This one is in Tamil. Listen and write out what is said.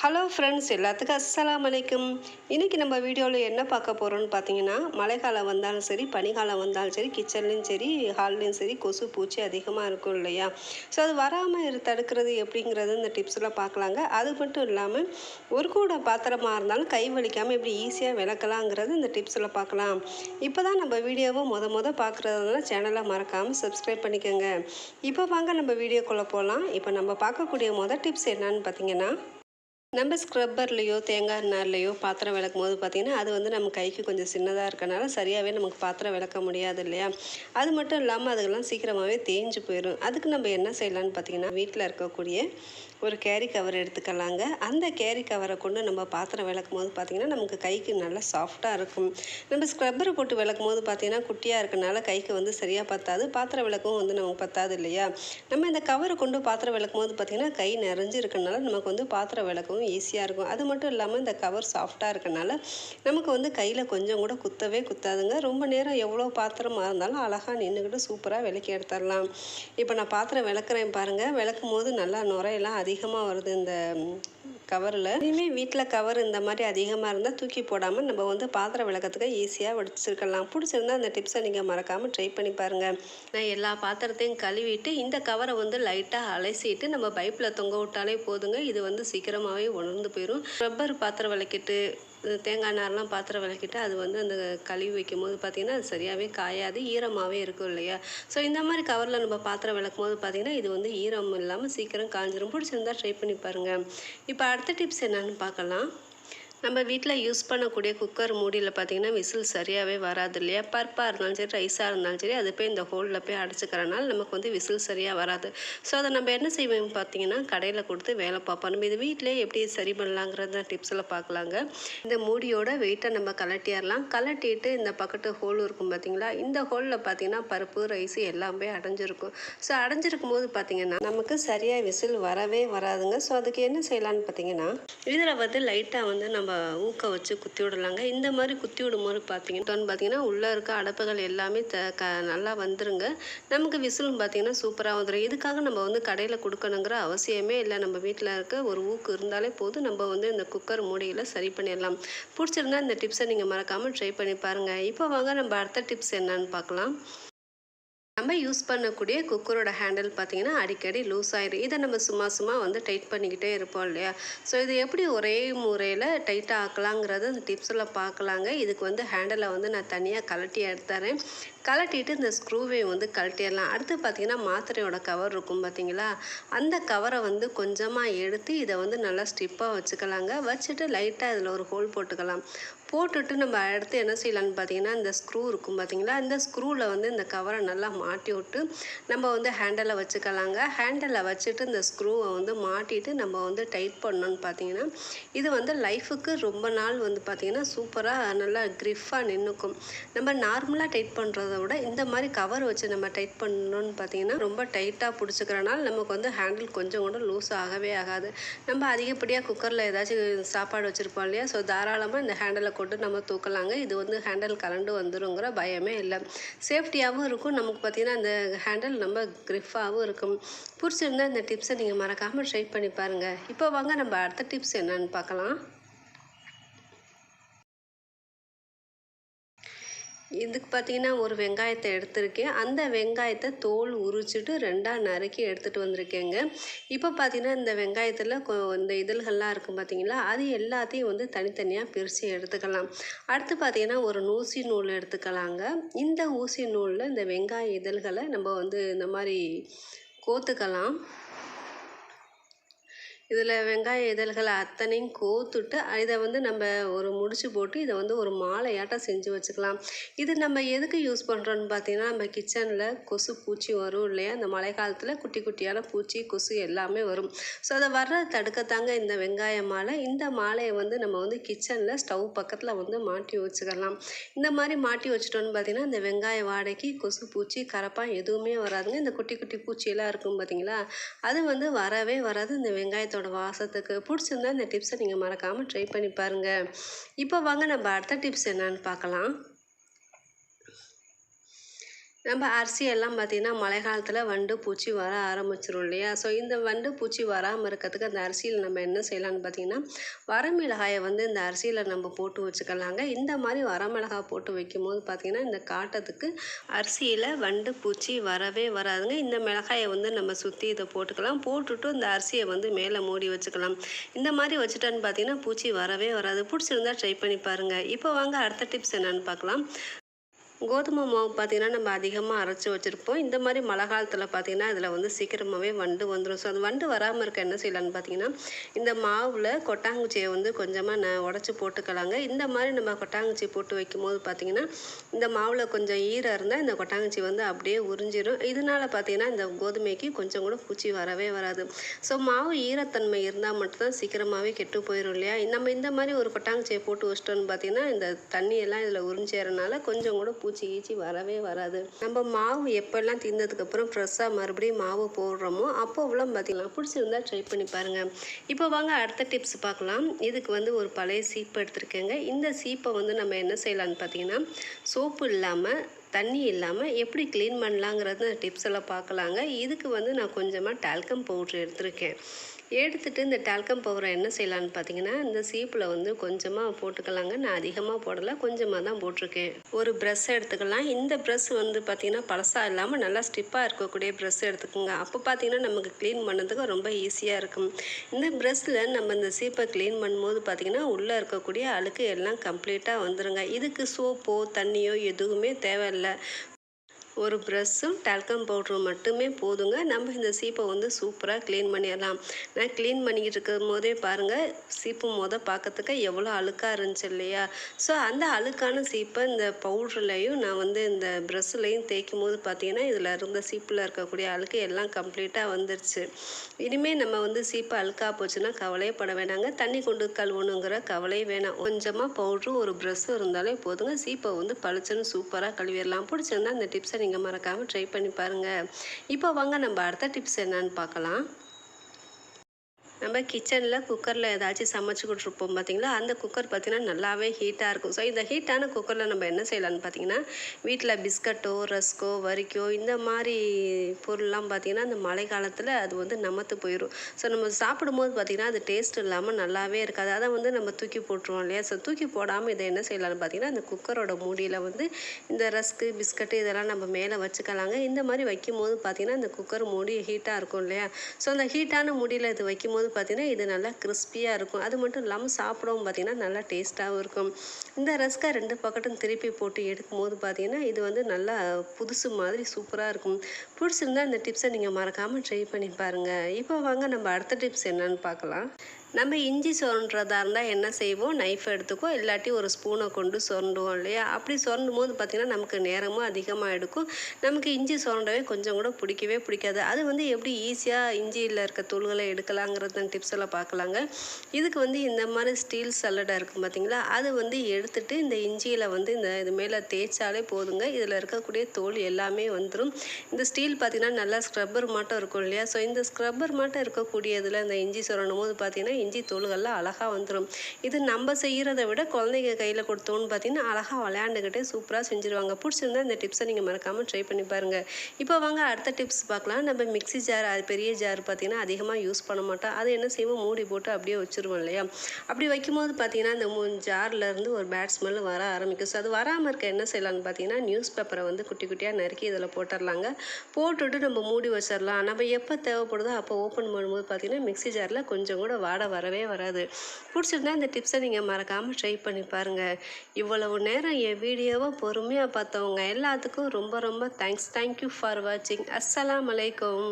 ஹலோ ஃப்ரெண்ட்ஸ் எல்லாத்துக்கும் அஸ்ஸலாம் வலைக்கும் இன்றைக்கி நம்ம வீடியோவில் என்ன பார்க்க போகிறோம்னு பார்த்தீங்கன்னா மழைக்காலம் வந்தாலும் சரி பனிக்காலம் வந்தாலும் சரி கிச்சன்லேயும் சரி ஹால்லேயும் சரி கொசு பூச்சி அதிகமாக இருக்கும் இல்லையா? ஸோ அது வராமல் இரு தடுக்கிறது எப்படிங்கிறது இந்த டிப்ஸில் பார்க்கலாங்க. அது மட்டும் இல்லாமல் ஒரு கூட பாத்திரமாக இருந்தாலும் கை வலிக்காமல் எப்படி ஈஸியாக விளக்கலாங்கிறது இந்த டிப்ஸில் பார்க்கலாம். இப்போ தான் நம்ம வீடியோவை மொத முத பார்க்குறதுனால சேனலை மறக்காமல் சப்ஸ்கிரைப் பண்ணிக்கோங்க. இப்போ வாங்க நம்ம வீடியோக்குள்ளே போகலாம் இப்போ நம்ம பார்க்கக்கூடிய மொதல் டிப்ஸ் என்னன்னு பார்த்தீங்கன்னா நம்ம ஸ்க்ரப்பர்லேயோ தேங்காய் நார்லேயோ பாத்திரம் விளக்கும் போது பார்த்திங்கன்னா அது வந்து நம்ம கைக்கு கொஞ்சம் சின்னதாக இருக்கனால சரியாகவே நமக்கு பாத்திரம் விளக்க முடியாது இல்லையா? அது மட்டும் இல்லாமல் அதுக்கெல்லாம் சீக்கிரமாகவே தேஞ்சு போயிடும் அதுக்கு நம்ம என்ன செய்யலான்னு பார்த்திங்கன்னா வீட்டில் இருக்கக்கூடிய ஒரு கேரி கவர் எடுத்துக்கலாங்க. அந்த கேரி கவரை கொண்டு நம்ம பாத்திரம் விளக்கும் போது பார்த்திங்கன்னா நமக்கு கைக்கு நல்லா சாஃப்டாக இருக்கும். நம்ம ஸ்க்ரப்பரை போட்டு விளக்கும் போது பார்த்திங்கன்னா குட்டியாக இருக்கனால கைக்கு வந்து சரியாக பத்தாது. பாத்திரம் விளக்கும் வந்து நமக்கு பத்தாது இல்லையா? நம்ம இந்த கவரை கொண்டு பாத்திரம் விளக்கும் போது பார்த்திங்கன்னா கை நிறைஞ்சு இருக்கனால நமக்கு வந்து பாத்திரம் விளக்கவும் ஈஸியாக இருக்கும். அது மட்டும் இல்லாமல் இந்த கவர் சாஃப்டாக இருக்கனால நமக்கு வந்து கையில் கொஞ்சம் கூட குத்தவே குத்தாதுங்க. ரொம்ப நேரம் எவ்வளோ பாத்திரமாக இருந்தாலும் அழகாக நின்றுக்கிட்டு சூப்பராக விளக்கி எடுத்துடலாம். இப்போ நான் பாத்திரம் விளக்குறேன் பாருங்கள் விளக்கும் போது நல்லா நுரையெல்லாம் அதிகமாக வருது இந்த கவரில். இனிமேல் வீட்டில் கவர் இந்த மாதிரி அதிகமாக இருந்தால் தூக்கி போடாமல் நம்ம வந்து பாத்திரம் விளக்கத்துக்கு ஈஸியாக வடிச்சிருக்கலாம். பிடிச்சிருந்தா அந்த டிப்ஸை நீங்கள் மறக்காமல் ட்ரை பண்ணி பாருங்கள் நான் எல்லா பாத்திரத்தையும் கழுவிட்டு இந்த கவரை வந்து லைட்டாக அலசிட்டு நம்ம பைப்பில் தொங்க விட்டாலே போதுங்க. இது வந்து சீக்கிரமாகவே உணர்ந்து போயிடும் ரப்பர் பாத்திரம் விளக்கிட்டு தேங்காய் நார்லாம் பாத்திரம் விளக்கிட்டு அது வந்து அந்த கழுவி வைக்கும் போது பார்த்திங்கன்னா அது சரியாகவே காயாது ஈரமாகவே இருக்கும் இல்லையா? ஸோ இந்த மாதிரி கவரில் நம்ம பாத்திரம் விளக்கும் போது பார்த்திங்கன்னா இது வந்து ஈரம் இல்லாமல் சீக்கிரம் காஞ்சிரும். பிடிச்சிருந்தா ட்ரை பண்ணி பாருங்கள் இப்போ அடுத்த டிப்ஸ் என்னென்னு பார்க்கலாம். நம்ம வீட்டில் யூஸ் பண்ணக்கூடிய குக்கர் மூடியில் பார்த்தீங்கன்னா விசில் சரியாகவே வராது இல்லையா? பருப்பாக இருந்தாலும் சரி ரைஸாக இருந்தாலும் சரி அது போய் இந்த ஹோலில் போய் அடைச்சிக்கிறனால நமக்கு வந்து விசில் சரியாக வராது. ஸோ அதை நம்ம என்ன செய்வோம் பார்த்தீங்கன்னா கடையில் கொடுத்து வேலை பார்ப்போம். நம்ம இது வீட்டிலே எப்படி சரி பண்ணலாங்கிறத டிப்ஸில் பார்க்கலாங்க இந்த மூடியோட வெயிட்டை நம்ம கலட்டிடலாம் கலட்டிட்டு இந்த பக்கத்து ஹோல் இருக்கும் பார்த்தீங்களா இந்த ஹோலில் பார்த்தீங்கன்னா பருப்பு ரைஸ் எல்லாமே அடைஞ்சிருக்கும். ஸோ அடைஞ்சிருக்கும் போது பார்த்திங்கன்னா நமக்கு சரியாக விசில் வரவே வராதுங்க. ஸோ அதுக்கு என்ன செய்யலான்னு பார்த்தீங்கன்னா இதில் வந்து லைட்டாக வந்து நம்ம நம்ம ஊக்க வச்சு குத்தி விடலாங்க. இந்த மாதிரி குத்தி விடும்போது பார்த்தீங்கன்னா பார்த்தீங்கன்னா உள்ளே இருக்க அடப்புகள் எல்லாமே த க நல்லா வந்துருங்க. நமக்கு விசிலும் பார்த்தீங்கன்னா சூப்பராக வந்துடும் இதுக்காக நம்ம வந்து கடையில் கொடுக்கணுங்கிற அவசியமே இல்லை. நம்ம வீட்டில் இருக்க ஒரு ஊக்கு இருந்தாலே போதும். நம்ம வந்து இந்த குக்கர் மூடியில் சரி பண்ணிடலாம். பிடிச்சிருந்தா இந்த டிப்ஸை நீங்கள் மறக்காமல் ட்ரை பண்ணி பாருங்கள் இப்போ வாங்க நம்ம அடுத்த டிப்ஸ் என்னன்னு பார்க்கலாம் நம்ம யூஸ் பண்ணக்கூடிய குக்கரோட ஹேண்டில் பார்த்தீங்கன்னா அடிக்கடி லூஸ் ஆயிடும் இதை நம்ம சும்மா சும்மா வந்து டைட் பண்ணிக்கிட்டே இருப்போம் இல்லையா? ஸோ இது எப்படி ஒரே முறையில் டைட்டாக ஆக்கலாங்கிறத இந்த டிப்ஸில் பார்க்கலாங்க. இதுக்கு வந்து ஹேண்டலை வந்து நான் தனியாக கலட்டி எடுத்துறேன். கலட்டிட்டு இந்த ஸ்க்ரூவை வந்து கழட்டிடலாம். அடுத்து பார்த்தீங்கன்னா மாத்திரையோட கவர் இருக்கும் பார்த்தீங்களா? அந்த கவரை வந்து கொஞ்சமாக எடுத்து இதை வந்து நல்லா ஸ்டிப்பாக வச்சுக்கலாங்க. வச்சுட்டு லைட்டாக இதில் ஒரு ஹோல் போட்டுக்கலாம். போட்டுட்டு நம்ம அடுத்து என்ன செய்யலாம்னு பார்த்தீங்கன்னா இந்த ஸ்க்ரூ இருக்கும் பார்த்தீங்களா? இந்த ஸ்க்ரூவில் வந்து இந்த கவரை நல்லா மாட்டி விட்டு நம்ம வந்து ஹேண்டலை வச்சுக்கலாங்க. ஹேண்டலை வச்சுட்டு இந்த ஸ்க்ரூவை வந்து மாட்டிட்டு நம்ம வந்து டைட் பண்ணோன்னு பார்த்தீங்கன்னா இது வந்து லைஃபுக்கு ரொம்ப நாள் வந்து பார்த்திங்கன்னா சூப்பராக நல்லா க்ரிஃபாக நின்றுக்கும் நம்ம நார்மலாக டைட் பண்ணுறத விட இந்த மாதிரி கவர் வச்சு நம்ம டைட் பண்ணணும்னு பார்த்தீங்கன்னா ரொம்ப டைட்டாக பிடிச்சிக்கிறனால நமக்கு வந்து ஹேண்டில் கொஞ்சம் கூட லூஸ் ஆகவே ஆகாது. நம்ம அதிகப்படியாக குக்கரில் ஏதாச்சும் சாப்பாடு வச்சுருப்போம் இல்லையா? ஸோ தாராளமாக இந்த ஹேண்டலை கொண்டு நம்ம தூக்கலாங்க. இது வந்து ஹேண்டில் கலண்டு வந்துருங்கிற பயமே இல்லை. சேஃப்டியாகவும் இருக்கும். நமக்கு பார்த்திங்கன்னா அந்த ஹேண்டில் நம்ம க்ரிஃபாகவும் இருக்கும். பிடிச்சிருந்தா இந்த டிப்ஸை நீங்கள் மறக்காமல் ட்ரை பண்ணி பாருங்கள் இப்போ வாங்க நம்ம அடுத்த டிப்ஸ் என்னன்னு பார்க்கலாம். இதுக்கு பார்த்தீங்கன்னா ஒரு வெங்காயத்தை எடுத்திருக்கேன். அந்த வெங்காயத்தை தோல் உரிச்சிட்டு ரெண்டாக நறுக்கி எடுத்துகிட்டு வந்திருக்கேங்க. இப்போ பார்த்தீங்கன்னா இந்த வெங்காயத்தில் இந்த இதழ்கள்லாம் இருக்கும் பார்த்தீங்களா அது எல்லாத்தையும் வந்து தனித்தனியாக பிரித்து எடுத்துக்கலாம். அடுத்து பார்த்தீங்கன்னா ஒரு ஊசி நூல் எடுத்துக்கலாங்க. இந்த ஊசி நூலில் இந்த வெங்காய இதழ்களை நம்ம வந்து இந்த மாதிரி கோத்துக்கலாம். இதில் வெங்காய இதழ்களை அத்தனையும் கோத்துட்டு இதை வந்து நம்ம ஒரு முடிச்சு போட்டு இதை வந்து ஒரு மாலையாட்டம் செஞ்சு வச்சுக்கலாம். இது நம்ம எதுக்கு யூஸ் பண்ணுறோன்னு பார்த்தீங்கன்னா நம்ம கிச்சனில் கொசு பூச்சி வரும் இல்லையா? இந்த மழை காலத்தில் குட்டி குட்டியான பூச்சி கொசு எல்லாமே வரும். ஸோ அதை வர்ற தடுக்கத்தாங்க இந்த வெங்காய மாலை. இந்த மாலையை வந்து நம்ம வந்து கிச்சனில் ஸ்டவ் பக்கத்தில் வந்து மாட்டி வச்சுக்கலாம். இந்த மாதிரி மாட்டி வச்சிட்டோன்னு பார்த்தீங்கன்னா இந்த வெங்காய வாடைக்கு கொசு பூச்சி கரப்பான் எதுவுமே வராதுங்க. இந்த குட்டி குட்டி பூச்சியெல்லாம் இருக்கும் பார்த்தீங்களா அது வந்து வரவே வராது. இந்த வெங்காயத்தோட வாசத்துக்கு பிடிச்சிருந்தா இந்த டிப்ஸை நீங்கள் மறக்காமல் ட்ரை பண்ணி பாருங்கள் இப்போ வாங்க நம்ம அடுத்த டிப்ஸ் என்னன்னு பார்க்கலாம். நம்ம அரிசியெல்லாம் பார்த்திங்கன்னா மழை காலத்தில் வண்டு பூச்சி வர ஆரம்பிச்சிரும் இல்லையா? ஸோ இந்த வண்டு பூச்சி வராமல் இருக்கிறதுக்கு அந்த அரிசியில் நம்ம என்ன செய்யலாம்னு பார்த்திங்கன்னா வரமிளகாயை வந்து இந்த அரிசியில் நம்ம போட்டு வச்சுக்கலாங்க. இந்த மாதிரி வரமிளகாய் போட்டு வைக்கும்போது பார்த்திங்கன்னா இந்த காட்டத்துக்கு அரிசியில் வண்டு பூச்சி வரவே வராதுங்க. இந்த மிளகாயை வந்து நம்ம சுற்றி இதை போட்டுக்கலாம். போட்டுட்டு இந்த அரிசியை வந்து மேலே மூடி வச்சுக்கலாம். இந்த மாதிரி வச்சுட்டோன்னு பார்த்தீங்கன்னா பூச்சி வரவே வராது. பிடிச்சிருந்தா ட்ரை பண்ணி பாருங்கள் இப்போ வாங்க அடுத்த டிப்ஸ் என்னென்னு பார்க்கலாம் கோதுமை மாவு பார்த்திங்கன்னா நம்ம அதிகமாக அரைச்சி வச்சுருப்போம். இந்த மாதிரி மழை காலத்தில் பார்த்திங்கன்னா இதில் வந்து சீக்கிரமாகவே வண்டு வந்துடும் ஸோ அந்த வண்டு வராமல் இருக்க என்ன செய்யலான்னு பார்த்தீங்கன்னா இந்த மாவில் கொட்டாங்குச்சியை வந்து கொஞ்சமாக நான் உடச்சி போட்டுக்கலாங்க. இந்த மாதிரி நம்ம கொட்டாங்குச்சி போட்டு வைக்கும்போது பார்த்திங்கன்னா இந்த மாவில் கொஞ்சம் ஈரம் இருந்தால் இந்த கொட்டாங்குச்சி வந்து அப்படியே உறிஞ்சிடும் இதனால் பார்த்திங்கன்னா இந்த கோதுமைக்கு கொஞ்சம் கூட பூச்சி வரவே வராது. ஸோ மாவு ஈரத்தன்மை இருந்தால் மட்டும்தான் சீக்கிரமாகவே கெட்டு போயிடும் இல்லையா? நம்ம இந்த மாதிரி ஒரு கொட்டாங்குச்சியை போட்டு வச்சிட்டோன்னு பார்த்திங்கன்னா இந்த தண்ணியெல்லாம் இதில் உறிஞ்சேறனால கொஞ்சம் கூட பூச்சி கீச்சி வரவே வராது. நம்ம மாவு எப்போல்லாம் தீர்ந்ததுக்கப்புறம் ஃப்ரெஷ்ஷாக மறுபடியும் மாவு போடுறோமோ அப்போவெல்லாம் பார்த்திங்கன்னா பிடிச்சிருந்தா ட்ரை பண்ணி பாருங்கள் இப்போ வாங்க அடுத்த டிப்ஸ் பார்க்கலாம். இதுக்கு வந்து ஒரு பழைய சீப்பு எடுத்திருக்கேங்க. இந்த சீப்பை வந்து நம்ம என்ன செய்யலான்னு பார்த்தீங்கன்னா சோப்பு இல்லாமல் தண்ணி இல்லாமல் எப்படி க்ளீன் பண்ணலாங்கிறது டிப்ஸ் எல்லாம் பார்க்கலாங்க. இதுக்கு வந்து நான் கொஞ்சமாக டால்கம் பவுட்ரு எடுத்திருக்கேன். எடுத்துகிட்டு இந்த டால்கம் பவுடரை என்ன செய்யலான்னு பார்த்தீங்கன்னா இந்த சீப்பில் வந்து கொஞ்சமாக போட்டுக்கலாங்க. நான் அதிகமாக போடலை கொஞ்சமாக தான் போட்டிருக்கேன். ஒரு ப்ரெஷ் எடுத்துக்கலாம். இந்த ப்ரெஷ் வந்து பார்த்திங்கன்னா பழசாக இல்லாமல் நல்லா ஸ்டிப்பாக இருக்கக்கூடிய ப்ரெஷ் எடுத்துக்கோங்க. அப்போ பார்த்திங்கன்னா நமக்கு க்ளீன் பண்ணதுக்கு ரொம்ப ஈஸியாக இருக்கும். இந்த ப்ரெஷ்ஷில் நம்ம இந்த சீப்பை க்ளீன் பண்ணும்போது பார்த்திங்கன்னா உள்ளே இருக்கக்கூடிய அழுக்கு எல்லாம் கம்ப்ளீட்டாக வந்துடுங்க இதுக்கு சோப்போ தண்ணியோ எதுவுமே தேவையில்லை. ஒரு ப்ரெஷ்ஷும் டால்கம் பவுட்ரும் மட்டுமே போதுங்க. நம்ம இந்த சீப்பை வந்து சூப்பராக க்ளீன் பண்ணிடலாம். நான் க்ளீன் பண்ணிக்கிட்டு இருக்கும் போதே பாருங்கள் சீப்பு மொதல் பார்க்கறதுக்கு எவ்வளோ அழுக்காக இருந்துச்சு இல்லையா? ஸோ அந்த அழுக்கான சீப்பை இந்த பவுட்ருலையும் நான் வந்து இந்த ப்ரெஷ்ஷுலையும் தேய்க்கும் போது பார்த்தீங்கன்னா இதில் இருந்த சீப்பில் இருக்கக்கூடிய அழுக்கு எல்லாம் கம்ப்ளீட்டாக வந்துருச்சு. இனிமேல் நம்ம வந்து சீப்பு அழுக்காக போச்சுன்னா கவலையே பட வேணாங்க. தண்ணி கொண்டு கழுவணுங்கிற கவலையே வேணாம். கொஞ்சமாக பவுட்ரும் ஒரு ப்ரெஷ்ஷும் இருந்தாலே போதுங்க. சீப்பை வந்து பளிச்சுன்னு சூப்பராக கழுவிடலாம். பிடிச்சிருந்தா அந்த டிப்ஸை நீங்கள் மறக்காமல் ட்ரை பண்ணி பாருங்கள் இப்போ வாங்க நம்ம அடுத்த டிப்ஸ் என்னன்னு பார்க்கலாம். நம்ம கிச்சனில் குக்கரில் ஏதாச்சும் சமைச்சிக்கிட்டு இருப்போம் பார்த்திங்களா அந்த குக்கர் பார்த்திங்கன்னா நல்லாவே ஹீட்டாக இருக்கும். ஸோ இந்த ஹீட்டான குக்கரில் நம்ம என்ன செய்யலாம்னு பார்த்திங்கன்னா வீட்டில் பிஸ்கட்டோ ரஸ்கோ வரிக்கோ இந்த மாதிரி பொருள்லாம் பார்த்திங்கன்னா அந்த மழை காலத்தில் அது வந்து நமத்து போயிடும் ஸோ நம்ம சாப்பிடும்போது பார்த்திங்கன்னா அது டேஸ்ட் இல்லாமல் நல்லாவே இருக்காது. அதை வந்து நம்ம தூக்கி போட்டுருவோம் இல்லையா? ஸோ தூக்கி போடாமல் இதை என்ன செய்யலாம்னு பார்த்திங்கன்னா அந்த குக்கரோட மூடியில் வந்து இந்த ரஸ்க்கு பிஸ்கட்டு இதெல்லாம் நம்ம மேலே வச்சுக்கலாங்க. இந்த மாதிரி வைக்கும்போது பார்த்திங்கன்னா இந்த குக்கர் மூடி ஹீட்டாக இருக்கும் இல்லையா? ஸோ அந்த ஹீட்டான மூடியில் இது வைக்கும்போது பார்த்திங்கன்னா இது நல்லா கிறிஸ்பியாக இருக்கும். அது மட்டும் இல்லாமல் சாப்பிடவும் பார்த்திங்கன்னா நல்லா டேஸ்ட்டாகவும் இருக்கும். இந்த ரஸ்கா ரெண்டு பக்கத்தும் திருப்பி போட்டு எடுக்கும்போது பார்த்திங்கன்னா இது வந்து நல்லா புதுசு மாதிரி சூப்பராக இருக்கும். பிடிச்சிருந்தா இந்த டிப்ஸை நீங்கள் மறக்காமல் ட்ரை பண்ணி பாருங்கள் இப்போ வாங்க நம்ம அடுத்த டிப்ஸ் என்னன்னு பார்க்கலாம். நம்ம இஞ்சி சுரண்டுறதா இருந்தால் என்ன செய்வோம்? நைஃப் எடுத்துக்கோ இல்லாட்டி ஒரு ஸ்பூனை கொண்டு சுரண்டுவோம் இல்லையா? அப்படி சுரண்டும் போது பார்த்திங்கன்னா நமக்கு நேரமும் அதிகமாக எடுக்கும் நமக்கு இஞ்சி சுரண்டவே கொஞ்சம் கூட பிடிக்கவே பிடிக்காது. அது வந்து எப்படி ஈஸியாக இஞ்சியில் இருக்க தூள்களை எடுக்கலாங்கிறது டிப்ஸ் எல்லாம் பார்க்கலாங்க இதுக்கு வந்து இந்த மாதிரி ஸ்டீல் சல்லடை இருக்கும் பார்த்திங்களா அது வந்து எடுத்துட்டு இந்த இஞ்சியில் வந்து இந்த இது மேலே தேய்ச்சாலே போதுங்க. இதில் இருக்கக்கூடிய தோல் எல்லாமே வந்துடும் இந்த ஸ்டீல் பார்த்திங்கன்னா நல்லா ஸ்க்ரப்பர் மாட்டம் இருக்கும் இல்லையா? ஸோ இந்த ஸ்க்ரப்பர் மாட்டம் இருக்கக்கூடியதில் இந்த இஞ்சி சுரண்டும் போது பார்த்திங்கன்னா இஞ்சி தோல்கள்லாம் அழகாக வந்துடும் இது நம்ம செய்கிறத விட குழந்தைங்க கையில் கொடுத்தோன்னு பார்த்தீங்கன்னா அழகாக விளையாண்டுக்கிட்டே சூப்பராக செஞ்சுருவாங்க. பிடிச்சிருந்தா இந்த டிப்ஸை நீங்கள் மறக்காமல் ட்ரை பண்ணி பாருங்கள் இப்போ வாங்க அடுத்த டிப்ஸ் பார்க்கலாம். நம்ம மிக்ஸி ஜார் அது பெரிய ஜார் பார்த்திங்கன்னா அதிகமாக யூஸ் பண்ண மாட்டோம். அது என்ன செய்வோம்? மூடி போட்டு அப்படியே வச்சுருவோம் இல்லையா? அப்படி வைக்கும்போது பார்த்திங்கன்னா இந்த ஜார்லேருந்து ஒரு பேட் ஸ்மெல் வர ஆரம்பிக்கும். ஸோ அது வராமல் இருக்க என்ன செய்யலாம்னு பார்த்தீங்கன்னா நியூஸ் பேப்பரை வந்து குட்டி குட்டியாக நறுக்கி இதில் போட்டுடலாங்க போட்டுட்டு நம்ம மூடி வச்சிடலாம் நம்ம எப்போ தேவைப்படுதோ அப்போ ஓப்பன் பண்ணும்போது பார்த்திங்கன்னா மிக்சி ஜாரில் கொஞ்சம் கூட வாட வரவே வராது. பிடிச்சிருந்தா இந்த டிப்ஸை நீங்கள் மறக்காமல் ட்ரை பண்ணி பாருங்கள் இவ்வளவு நேரம் என் வீடியோவை பொறுமையாக பார்த்தவங்க எல்லாத்துக்கும் ரொம்ப ரொம்ப தேங்க்ஸ் தேங்க்யூ ஃபார் வாட்சிங் அஸ்ஸலாம் அலைக்கும்